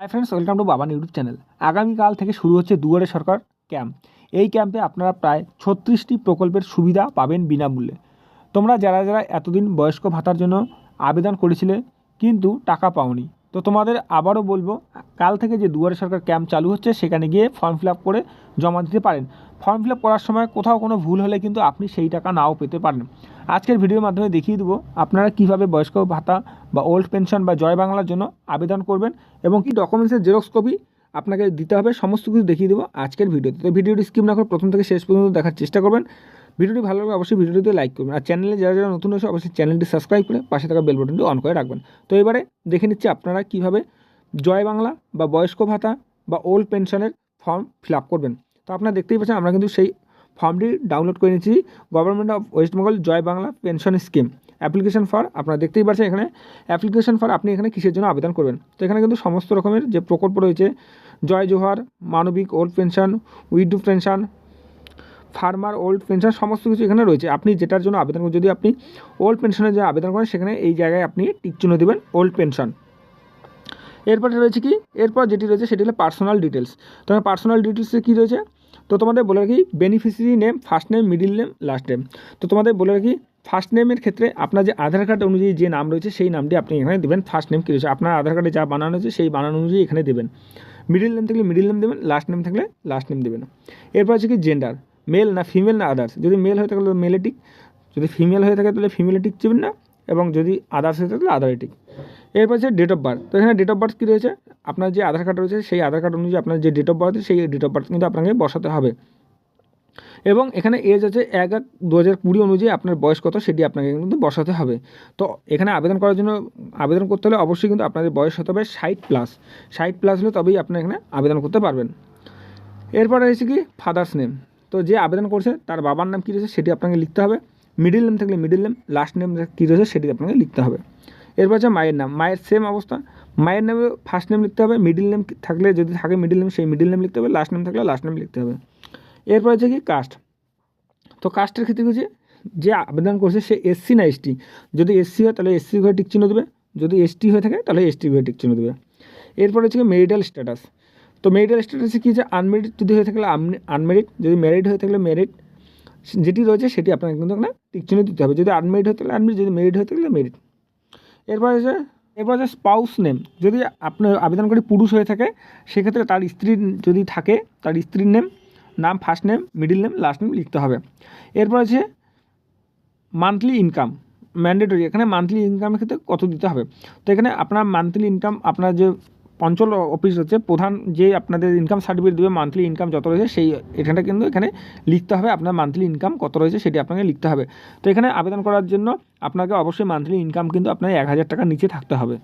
Hi friends welcome to Baban YouTube channel আগামীকাল থেকে শুরু হচ্ছে দুয়ারে সরকার ক্যাম্প এই ক্যাম্পে আপনারা প্রায় ছত্রিশটি প্রকল্পের সুবিধা পাবেন বিনামূল্যে। তোমরা যারা যারা এতদিন বয়স্ক ভাতার জন্য আবেদন করেছিলে, কিন্তু টাকা পাওনি। তো তোমাদের আবারও বলব, কাল থেকে যে দুয়ারে সরকার ক্যাম্প চালু হচ্ছে, সেখানে গিয়ে ফর্ম ফিল করে জমা দিতে পারেন। ফর্ম ফিল করার সময় কোথাও কোনো ভুল হলে কিন্তু আপনি সেই টাকা নাও পেতে পারেন। আজকের ভিডিওর মাধ্যমে দেখিয়ে দেবো আপনারা কীভাবে বয়স্ক ভাতা বা ওল্ড পেনশন বা জয় বাংলার জন্য আবেদন করবেন এবং কি ডকুমেন্টসের জেরক্স কপি আপনাকে দিতে হবে, সমস্ত কিছু দেখিয়ে দেবো আজকের ভিডিওতে। তো ভিডিওটি স্কিপ না করে প্রথম থেকে শেষ পর্যন্ত দেখার চেষ্টা করবেন। ভিডিওটি ভালো লাগলে অবশ্যই ভিডিওটিতে লাইক করবেন। আর চ্যানেলে যারা যারা নতুন হয়েছে অবশ্যই চ্যানেলটি সাবস্ক্রাইব করে পাশে থাকা বেল বাটনটি অন করে রাখবেন। তো এবারে দেখে নিচ্ছি আপনারা কীভাবে জয় বাংলা বা বয়স্ক ভাতা বা ওল্ড পেনশনের ফর্ম ফিল করবেন। তো আপনারা দেখতেই পাচ্ছেন, আমরা কিন্তু সেই ফর্মটি ডাউনলোড করে নিয়েছি। Government of West Bengal Joy Bangla pension scheme application for আপনারা দেখতেই পাচ্ছেন এখানে। অ্যাপ্লিকেশন ফর আপনি এখানে কিসের জন্য আবেদন করবেন? তো এখানে কিন্তু সমস্ত রকমের যে প্রকল্প রয়েছে, Joy Johar, Manabik old pension widow pension farmer old pension সমস্ত কিছু এখানে রয়েছে। আপনি যেটার জন্য আবেদন করেন যদি আপনি ওল্ড পেনশনের যে আবেদন করেন, সেখানে এই জায়গায় আপনি টিক চিহ্ন দেবেন ওল্ড পেনশন এরপরে রয়েছে কি? এরপর যেটি রয়েছে, সেটি হলো পার্সোনাল ডিটেলস তোমার পার্সোনাল ডিটেলসে কী রয়েছে? তো তোমাদের বলে রাখি beneficiary name first name middle name last name তো তোমাদের বলে রাখি ফার্স্ট নেমের ক্ষেত্রে আপনার যে আধার কার্ড অনুযায়ী যে নাম রয়েছে, সেই নামটি আপনি এখানে দেবেন ফার্স্ট নেম কী রয়েছে, আপনার আধার কার্ডে যা বানানো হয়েছে, সেই বানানো অনুযায়ী এখানে দেবেন। মিডিল নেম থাকলে মিডিল নেম দেবেন লাস্ট নেম থাকলে লাস্ট নেম দেবেন। এরপর হচ্ছে কি জেন্ডার মেল না ফিমেল না আদার্স যদি মেল হয়ে থাকে তাহলে মেলে টিক যদি ফিমেল হয়ে থাকে তাহলে ফিমেলে টিক দেবেন না, এবং যদি আদার্স হয়ে থাকে তাহলে আদারে টিক এরপর হচ্ছে ডেট অফ বার্থ তো এখানে ডেট অফ বার্থ কী রয়েছে? আপনার যে আধার কার্ড রয়েছে, সেই আধার কার্ড অনুযায়ী আপনার যে ডেট অফ বার্থ সেই ডেট অফ বার্থ কিন্তু আপনাকে বসাতে হবে। এবং এখানে এজ আছে এক এক দু হাজার কুড়ি অনুযায়ী আপনার বয়স কত, সেটি আপনাকে কিন্তু বসাতে হবে। তো এখানে আবেদন করার জন্য, আবেদন করতে হলে অবশ্যই কিন্তু আপনাদের বয়স হতে হবে ষাট প্লাস ষাট প্লাস হলে তবেই আপনি এখানে আবেদন করতে পারবেন। এরপর রয়েছে কি? ফাদার্স নেম তো যে আবেদন করছে, তার বাবার নাম কী রয়েছে, সেটি আপনাকে লিখতে হবে। মিডিল নেম থাকলে মিডিল নেম লাস্ট নেম কী রয়েছে, সেটি আপনাকে লিখতে হবে। এরপর হচ্ছে মায়ের নাম। মায়ের সেম অবস্থা। মায়ের নামে ফার্স্ট নেম লিখতে হবে মিডিল নেম থাকলে যদি থাকে মিডিল নেম সেই মিডিল নেম লিখতে হবে লাস্ট নেম থাকলে লাস্ট নেম লিখতে হবে। এরপর হচ্ছে কি কাস্ট তো কাস্টের ক্ষেত্রে হচ্ছে যে আবেদন করছে সে এসসি না এসটি যদি এসসি হয়, তাহলে এসসি হয়ে টিক চিহ্ন দেবে। যদি এসটি হয়ে থাকে, তাহলে এসটি হয়ে টিক চিহ্ন দেবে। এরপর হচ্ছে কি মেরিটাল স্ট্যাটাস তো মেরিটাল স্ট্যাটাসে কী যে আনমেরিড যদি হয়ে থাকলে আনমেরিড যদি ম্যারিড হয়ে থাকলে ম্যারিড যেটি রয়েছে সেটি আপনাকে কিন্তু টিক চিহ্ন দিতে হবে। যদি আনমেরিড হয়ে থাকলে আনমেরিড যদি মেরিড হয়ে থাকলে মেরিড এরপর যে এরপর আছে স্পাউস নেম যদি আপনার আবেদনকারী পুরুষ হয়ে থাকে, সেক্ষেত্রে তার স্ত্রীর যদি থাকে, তার স্ত্রীর নেম নাম first name middle name last name লিখতে হবে। এরপর আছে মান্থলি ইনকাম ম্যান্ডেটরি এখানে মান্থলি ইনকামের ক্ষেত্রে কত দিতে হবে? তো এখানে আপনার মান্থলি ইনকাম আপনার যে অঞ্চল অফিস হচ্ছে, প্রধান যে আপনাদের ইনকাম সার্টিফিকেট দেবে মান্থলি ইনকাম যত রয়েছে, সেই এখানটা কিন্তু এখানে লিখতে হবে, আপনার মান্থলি ইনকাম কত রয়েছে সেটি আপনাকে লিখতে হবে। তো এখানে আবেদন করার জন্য আপনাকে অবশ্যই মান্থলি ইনকাম কিন্তু আপনার এক হাজার টাকার নিচে থাকতে হবে।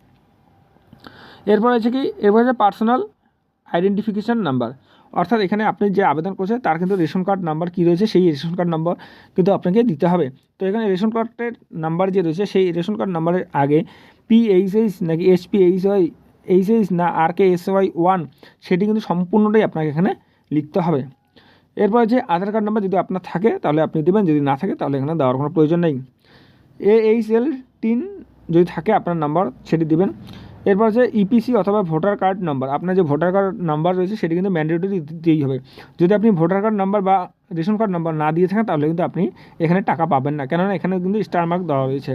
এরপর আছে কি, এরপর আছে পার্সোনাল আইডেন্টিফিকেশান নাম্বার অর্থাৎ এখানে আপনি যে আবেদন করছে, তার কিন্তু রেশন কার্ড নাম্বার কী রয়েছে, সেই রেশন কার্ড নাম্বার কিন্তু আপনাকে দিতে হবে। তো এখানে রেশন কার্ডের নাম্বার যে রয়েছে, সেই রেশন কার্ড নাম্বারের আগে পিএইচএইচ নাকি এসপিএইচ ওয়াই এইচএইচ না R K S Y one সেটি কিন্তু সম্পূর্ণটাই আপনাকে এখানে লিখতে হবে। এরপর যে আধার কার্ড নাম্বার যদি আপনার থাকে, তাহলে আপনি দেবেন, যদি না থাকে, তাহলে এখানে দেওয়ার কোনো প্রয়োজন নেই। এ এইচ এল টিন যদি থাকে আপনার নাম্বার সেটি দিবেন। এরপর হচ্ছে ইপিসি অথবা ভোটার কার্ড নাম্বার আপনার যে ভোটার কার্ড নাম্বার রয়েছে, সেটি কিন্তু ম্যান্ডেটরি দিতেই হবে। যদি আপনি ভোটার কার্ড নাম্বার বা রেশন কার্ড নাম্বার না দিয়ে থাকেন, তাহলে কিন্তু আপনি এখানে টাকা পাবেন না। কেননা এখানে কিন্তু স্টার মার্ক দেওয়া রয়েছে।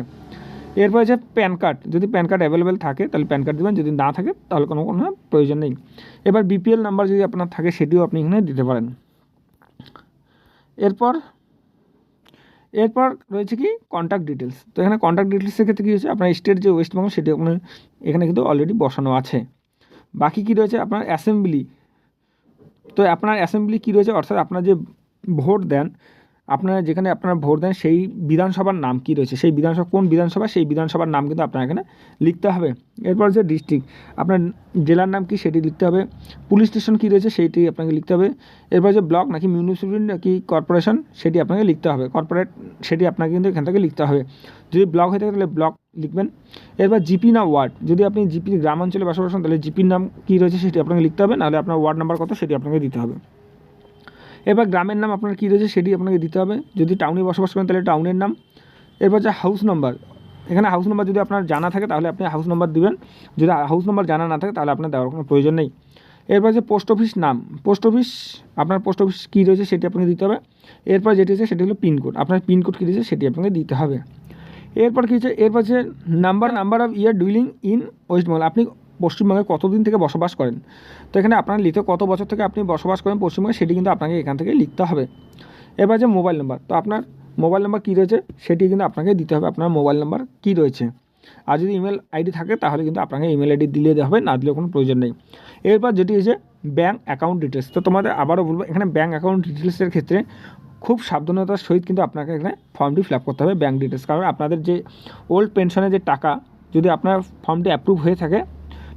এরপর হচ্ছে প্যান কার্ড। যদি প্যান কার্ড অ্যাভেলেবেল থাকে, তাহলে প্যান কার্ড দেবেন। যদি না থাকে, তাহলে কোনো কোনো প্রয়োজন নেই। এবার বিপিএল নাম্বার যদি আপনার থাকে, সেটিও আপনি এখানে দিতে পারেন। এরপর এরপর রয়েছে কি? কন্ট্যাক্ট ডিটেলস তো এখানে কন্ট্যাক্ট ডিটেলসের ক্ষেত্রে কী হচ্ছে আপনার স্টেট যে ওয়েস্ট বেঙ্গল সেটি আপনার এখানে কিন্তু অলরেডি বসানো আছে। বাকি কী রয়েছে? আপনার অ্যাসেম্বলি তো আপনার অ্যাসেম্বলি কী রয়েছে? অর্থাৎ আপনার যে ভোট দেন আপনারা যেখানে আপনারা ভোট দেন, সেই বিধানসভার নাম কী রয়েছে? সেই বিধানসভা, কোন বিধানসভা? সেই বিধানসভার নাম কিন্তু আপনার এখানে লিখতে হবে। এরপর হচ্ছে ডিস্ট্রিক্ট আপনার জেলার নাম কি সেটি লিখতে হবে। পুলিশ স্টেশন কী রয়েছে সেইটি আপনাকে লিখতে হবে। এরপর যে ব্লক নাকি মিউনিসিপ্যালিটি নাকি কর্পোরেশন সেটি আপনাকে লিখতে হবে। কর্পোরেট সেটি আপনাকে কিন্তু এখান থেকে লিখতে হবে। যদি ব্লক হয়ে থাকে তাহলে ব্লক লিখবেন। এরপর জিপি না ওয়ার্ড যদি আপনি জিপি গ্রাম অঞ্চলে বসবাস করেন, তাহলে জিপির নাম কী রয়েছে সেটি আপনাকে লিখতে হবে। নাহলে আপনার ওয়ার্ড নাম্বার কত সেটি আপনাকে দিতে হবে। এবার গ্রামের নাম আপনার কী রয়েছে সেটি আপনাকে দিতে হবে। যদি টাউনে বসবাস করেন তাহলে টাউনের নাম। এরপর যে হাউস নাম্বার এখানে হাউস নাম্বার যদি আপনার জানা থাকে তাহলে আপনি হাউস নাম্বার দিবেন। যদি হাউস নাম্বার জানা না থাকে তাহলে আপনার দেওয়ার কোনো প্রয়োজন নেই। এরপর যে পোস্ট অফিস নাম। পোস্ট অফিস আপনার পোস্ট অফিস কী রয়েছে সেটি আপনাকে দিতে হবে। এরপর যেটি আছে সেটি হলো পিনকোড আপনার পিনকোড কী রয়েছে সেটি আপনাকে দিতে হবে। এরপর কী হচ্ছে? এরপর হচ্ছে number number of year dwelling in West Bengal আপনি পশ্চিমবঙ্গে কতদিন থেকে বসবাস করেন? তো এখানে আপনার লিখতে কত বছর থেকে আপনি বসবাস করেন পশ্চিমবঙ্গে সেটি কিন্তু আপনাকে এখান থেকে লিখতে হবে। এবার যে মোবাইল নাম্বার, তো আপনার মোবাইল নাম্বার কী রয়েছে সেটি কিন্তু আপনাকে দিতে হবে, আপনার মোবাইল নাম্বার কী রয়েছে। আর যদি ইমেল আইডি থাকে তাহলে কিন্তু আপনাকে ইমেল আইডি দিলে দেওয়া হবে, না দিলে কোনো প্রয়োজন নেই। এরপর যেটি হচ্ছে ব্যাঙ্ক অ্যাকাউন্ট ডিটেলস তো তোমাদের আবারও বলব এখানে ব্যাঙ্ক অ্যাকাউন্ট ডিটেলসের ক্ষেত্রে খুব সাবধানতার সহিত কিন্তু আপনাকে এখানে ফর্মটি ফিল আপ করতে হবে ব্যাঙ্ক ডিটেলস কারণ আপনাদের যে ওল্ড পেনশনের যে টাকা, যদি আপনার ফর্মটি অ্যাপ্রুভ হয়ে থাকে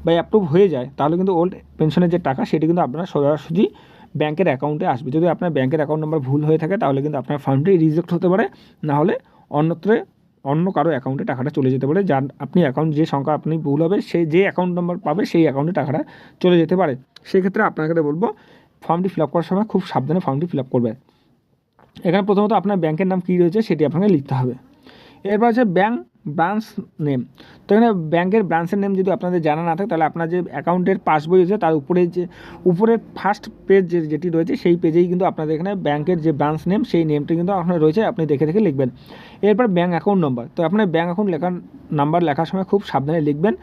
বা অ্যাপ্রুভ হয়ে যায়, তাহলে কিন্তু ওল্ড পেনশনের যে টাকা, সেটি কিন্তু আপনার সোজাসুজি ব্যাংকের অ্যাকাউন্টে আসবে। যদি আপনার ব্যাংকের অ্যাকাউন্ট নাম্বার ভুল হয়ে থাকে, তাহলে কিন্তু আপনার ফর্মটি রিজেক্ট হতে পারে। না হলে অন্যত্রে অন্য কারও অ্যাকাউন্টে টাকাটা চলে যেতে পারে, যার আপনি অ্যাকাউন্ট যে সংখ্যা আপনি ভুল হবে সেই যে অ্যাকাউন্ট নাম্বার পাবে, সেই অ্যাকাউন্টে টাকাটা চলে যেতে পারে। সেক্ষেত্রে আপনাকে বলব ফর্মটি ফিল আপ করার সময় খুব সাবধানে ফর্মটি ফিল আপ করবে এখানে প্রথমত আপনার ব্যাংকের নাম কী রয়েছে, সেটি আপনাকে লিখতে হবে। এরপর আছে ব্যাংক ব্রাঞ্চ নেম তো এখানে ব্যাংকের ব্রাঞ্চের নেম যদি আপনাদের জানা না থাকে, তাহলে আপনার যে অ্যাকাউন্টের পাসবই আছে তার উপরে যে উপরের ফার্স্ট পেজ যে, যেটি রয়েছে, সেই পেজেই কিন্তু আপনাদের এখানে ব্যাংকের যে ব্রাঞ্চ নেম সেই নেমটি কিন্তু আপনার রয়েছে, আপনি দেখে দেখে লিখবেন। এরপর ব্যাঙ্ক অ্যাকাউন্ট নম্বর তো আপনার ব্যাঙ্ক অ্যাকাউন্ট লেখার নাম্বার লেখার সময় খুব সাবধানে লিখবেন।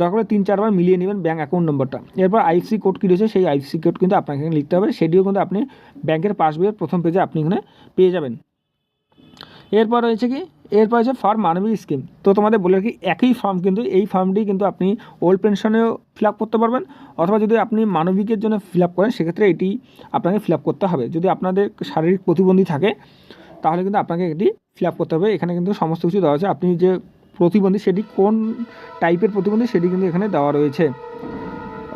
দরকার হলে তিন চারবার মিলিয়ে নেবেন ব্যাঙ্ক অ্যাকাউন্ট নম্বরটা এরপর আইসি কোড কী রয়েছে, সেই আইসি কোড কিন্তু আপনাকে লিখতে হবে। সেটিও কিন্তু আপনি ব্যাংকের পাসবইয়ের প্রথম পেজে আপনি এখানে পেয়ে যাবেন। এরপর রয়েছে কি? এরপর হচ্ছে ফার্ম মানবিক স্কিম তো তোমাদের বলে রাখি, একই ফর্ম কিন্তু, এই ফর্মটি কিন্তু আপনি ওল্ড পেনশনেও ফিল করতে পারবেন, অথবা যদি আপনি মানবিকের জন্য ফিল করেন, সেক্ষেত্রে এটি আপনাকে ফিল করতে হবে। যদি আপনাদের শারীরিক প্রতিবন্ধী থাকে, তাহলে কিন্তু আপনাকে এটি ফিল করতে হবে। এখানে কিন্তু সমস্ত কিছু দেওয়া আছে। আপনি যে প্রতিবন্ধী, সেটি কোন টাইপের প্রতিবন্ধী, সেটি কিন্তু এখানে দেওয়া রয়েছে।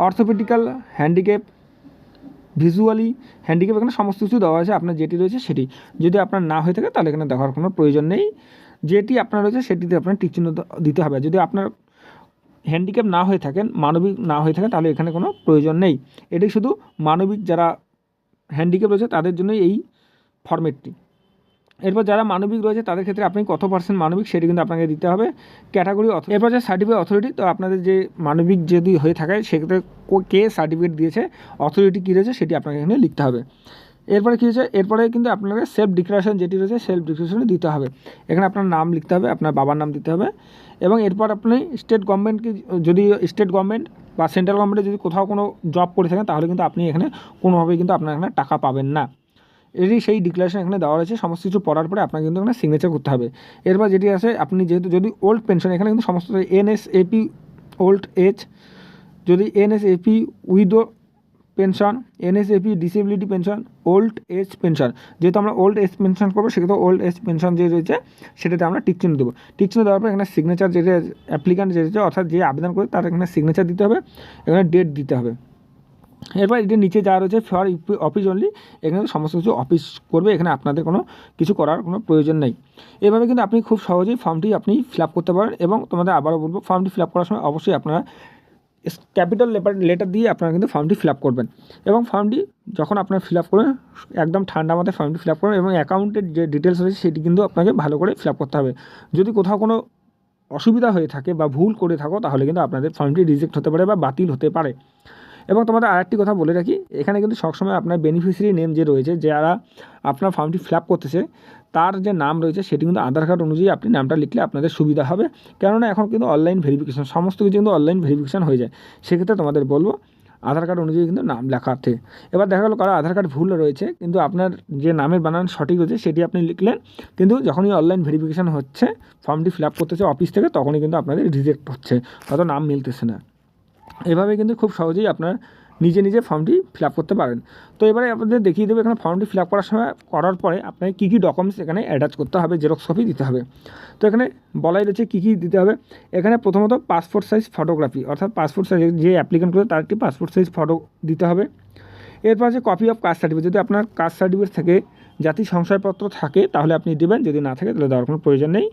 অর্থোপেডিক্যাল হ্যান্ডিক্যাপ ভিজুয়ালি হ্যান্ডিক্যাপ এখানে সমস্ত কিছু দেওয়া আছে, আপনার যেটি রয়েছে সেটি। যদি আপনার না হয়ে থাকে, তাহলে এখানে দেখার কোনো প্রয়োজন নেই। যেটি আপনার রয়েছে, সেটিতে আপনার টিকচিহ্ন দিতে হবে। যদি আপনার হ্যান্ডিক্যাপ না হয়ে থাকেন, মানবিক না হয়ে থাকে তাহলে এখানে কোনো প্রয়োজন নেই। এটি শুধু মানবিক যারা হ্যান্ডিক্যাপ রয়েছে, তাদের জন্যই এই ফরম্যাটটি এরপর যারা মানবিক রয়েছে, তাদের ক্ষেত্রে আপনি কত পার্সেন্ট মানবিক সেটি কিন্তু আপনাকে দিতে হবে ক্যাটাগরি এরপর যে সার্টিফিকেট অথরিটি তো আপনাদের যে মানবিক যদি হয়ে থাকে, সেক্ষেত্রে কো- সার্টিফিকেট দিয়েছে অথরিটি কী রয়েছে, সেটি আপনাকে এখানে লিখতে হবে। এরপরে কী হচ্ছে এরপরে কিন্তু আপনাকে সেলফ ডিক্লারেশন যেটি রয়েছে সেলফ ডিক্লারেশন দিতে হবে। এখানে আপনার নাম লিখতে হবে, আপনার বাবার নাম দিতে হবে, এবং এরপর আপনি স্টেট গভর্নমেন্টকে যদি স্টেট গভর্নমেন্ট বা সেন্ট্রাল গভর্নমেন্টে যদি কোথাও কোনো জব করে থাকেন, তাহলে কিন্তু আপনি এখানে কোনোভাবেই কিন্তু আপনার এখানে টাকা পাবেন না। এরই সেই ডিক্লারেশন এখানে দেওয়া রয়েছে, সমস্ত কিছু পড়ার পরে আপনাকে কিন্তু এখানে সিগনেচার করতে হবে। এরপর যেটি আছে, আপনি যেহেতু, যদি ওল্ড পেনশন এখানে কিন্তু সমস্ত এনএসএপি ওল্ড এজ যদি NSAP widow pension NSAP disability pension old age pension যেহেতু আমরা ওল্ড এজ পেনশন করব সেক্ষেত্রে ওল্ড এজ পেনশন যে রয়েছে, সেটাতে আমরা টিক চিহ্ন দেবো। টিক চিহ্ন দেওয়ার পর এখানে সিগনেচার যেটা অ্যাপ্লিকান্ট যে রয়েছে, অর্থাৎ যে আবেদন করে, তার এখানে সিগনেচার দিতে হবে, এখানে ডেট দিতে হবে। এরপর এটির নিচে যা রয়েছে ফর অফিস অনলি এখানে সমস্ত কিছু অফিস করবে, এখানে আপনাদের কোনো কিছু করার কোনো প্রয়োজন নেই। এভাবে কিন্তু আপনি খুব সহজেই ফর্মটি আপনি ফিল করতে পারেন এবং তোমাদের আবারও বলব ফর্মটি ফিল করার সময় অবশ্যই আপনারা ক্যাপিটাল লেটার দিয়ে আপনারা কিন্তু ফর্মটি ফিল করবেন। এবং ফর্মটি যখন আপনারা ফিল করবেন, একদম ঠান্ডা মাথায় ফর্মটি ফিল করবেন এবং অ্যাকাউন্টের যে ডিটেলস রয়েছে, সেটি কিন্তু আপনাকে ভালো করে ফিল করতে হবে। যদি কোথাও কোনো অসুবিধা হয়ে থাকে বা ভুল করে থাকো, তাহলে কিন্তু আপনাদের ফর্মটি রিজেক্ট হতে পারে বা বাতিল হতে পারে। এবং তোমাদের আরেকটি কথা বলে রাখি, এখানে কিন্তু সবসময় আপনার বেনিফিশিয়ারি নেম যে রয়েছে, যারা আপনার ফর্মটি ফিল করতেছে, তার যে নাম রয়েছে, সেটি কিন্তু আধার কার্ড অনুযায়ী আপনি নামটা লিখলে আপনাদের সুবিধা হবে। কেননা এখন কিন্তু অনলাইন ভেরিফিকেশন সমস্ত কিছু কিন্তু অনলাইন ভেরিফিকেশন হয়ে যায়। সেক্ষেত্রে তোমাদের বলব, আধার কার্ড অনুযায়ী কিন্তু নাম লেখাতে এবার দেখা গেলো কারও আধার কার্ড ভুল রয়েছে, কিন্তু আপনার যে নামের বানান সঠিক রয়েছে, সেটি আপনি লিখলেন, কিন্তু যখনই অনলাইন ভেরিফিকেশন হচ্ছে ফর্মটি ফিল আপ করতেছে অফিস থেকে, তখনই কিন্তু আপনাদের রিজেক্ট হচ্ছে হয়তো নাম মিলতেছে না। এভাবে কিন্তু খুব সহজেই আপনার নিজে নিজে ফর্মটি ফিল করতে পারেন। তো এবারে আপনাদের দেখিয়ে দেবে এখানে ফর্মটি ফিল করার সময় করার পরে আপনাকে কী কী ডকুমেন্টস এখানে অ্যাটাচ করতে হবে জেরক্স কপি দিতে হবে। তো এখানে বলাই রয়েছে কী কী দিতে হবে। এখানে প্রথমত পাসপোর্ট সাইজ ফটোগ্রাফি অর্থাৎ পাসপোর্ট সাইজ যে অ্যাপ্লিকেন্ট করে তার একটি পাসপোর্ট সাইজ ফটো দিতে হবে। এরপর আছে কপি অফ কাস্ট সার্টিফিকেট যদি আপনার কাস্ট সার্টিফিকেট থেকে জাতি সংশয়পত্র থাকে তাহলে আপনি দেবেন, যদি না থাকে তাহলে দেওয়ার কোনো প্রয়োজন নেই।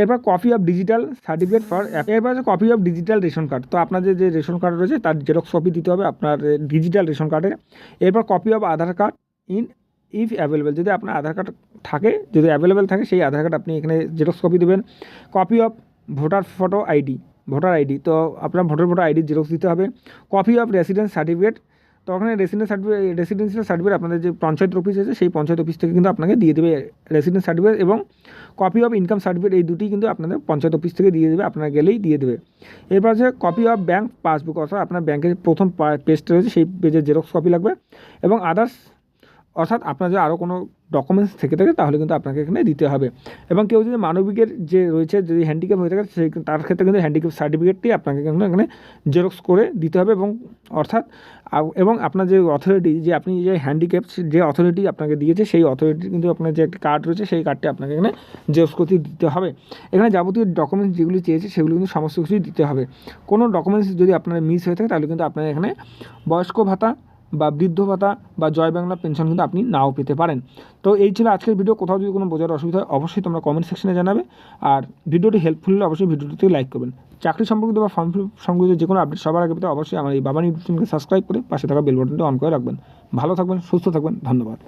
এরপর copy of digital certificate for এরপর আছে copy of digital ration card তো আপনাদের যে রেশন কার্ড রয়েছে তার জেরক্স কপি দিতে হবে আপনার ডিজিটাল রেশন কার্ডের এরপর copy of Aadhaar card in if available যদি আপনার আধার কার্ড থাকে, যদি অ্যাভেলেবেল থাকে, সেই আধার কার্ড আপনি এখানে জেরক্স কপি দেবেন। Copy of voter photo ID voter ID তো আপনার ভোটার ফটো আইডি জেরক্স দিতে হবে। কপি অফ রেসিডেন্স সার্টিফিকেট তো ওখানে রেসিডেন্স সার্টিফিকেট রেসিডেন্সিয়াল সার্টিফিকেট আপনাদের যে পঞ্চায়েত অফিস আছে, সেই পঞ্চায়েত অফিস থেকে কিন্তু আপনাকে দিয়ে দেবে রেসিডেন্স সার্টিফিকেট এবং কপি অফ ইনকাম সার্টিফিকেট এই দুটি কিন্তু আপনাদের পঞ্চায়েত অফিস থেকে দিয়ে দেবে, আপনারা গেলেই দিয়ে দেবে। এরপর আছে কপি অফ ব্যাঙ্ক পাসবুক অর্থাৎ আপনার ব্যাঙ্কের প্রথম পেজটা রয়েছে, সেই পেজের জেরক্স কপি লাগবে এবং আদার্স অর্থাৎ আপনার যদি আরও কোনো ডকুমেন্টস থেকে থাকে, তাহলে কিন্তু আপনাকে এখানে দিতে হবে। এবং কেউ যদি মানবিকের যে রয়েছে, যদি হ্যান্ডিক্যাপ হয়ে থাকে, সেই তার ক্ষেত্রে কিন্তু হ্যান্ডিক্যাপ সার্টিফিকেটটি আপনাকে কিন্তু এখানে জেরক্স করে দিতে হবে এবং অর্থাৎ এবং আপনার যে অথরিটি যে আপনি যে হ্যান্ডিক্যাপ যে অথরিটি আপনাকে দিয়েছে, সেই অথরিটি কিন্তু আপনার যে একটা কার্ড রয়েছে, সেই কার্ডটি আপনাকে এখানে জেরক্স করতে দিতে হবে। এখানে যাবতীয় ডকুমেন্টস যেগুলি চেয়েছে, সেগুলো কিন্তু সমস্ত কিছুই দিতে হবে। কোনো ডকুমেন্টস যদি আপনার মিস হয়ে থাকে, তাহলে কিন্তু আপনার এখানে বয়স্ক ভাতা বা বৃদ্ধ ভাতা বা জয় বাংলা পেনশন কিন্তু আপনি নাও পেতে পারেন। তো এই ছিল আজকের ভিডিও কোথাও যদি কোনো বোঝার অসুবিধা হয়, অবশ্যই তোমরা কমেন্ট সেকশনে জানাবে। আর ভিডিওটি হেল্পফুল হলে অবশ্যই ভিডিওটিতে লাইক করবেন। চাকরি সম্পর্কিত বা ফর্ম ফিল সম্পর্কিত যে কোনো আপডেট সবার আগে পেতে অবশ্যই আমার এই বাবা ইউটিউব চ্যানেলকে সাবস্ক্রাইব করে পাশে থাকা বেল বাটনটি অন করে রাখবেন। ভালো থাকবেন, সুস্থ থাকবেন, ধন্যবাদ।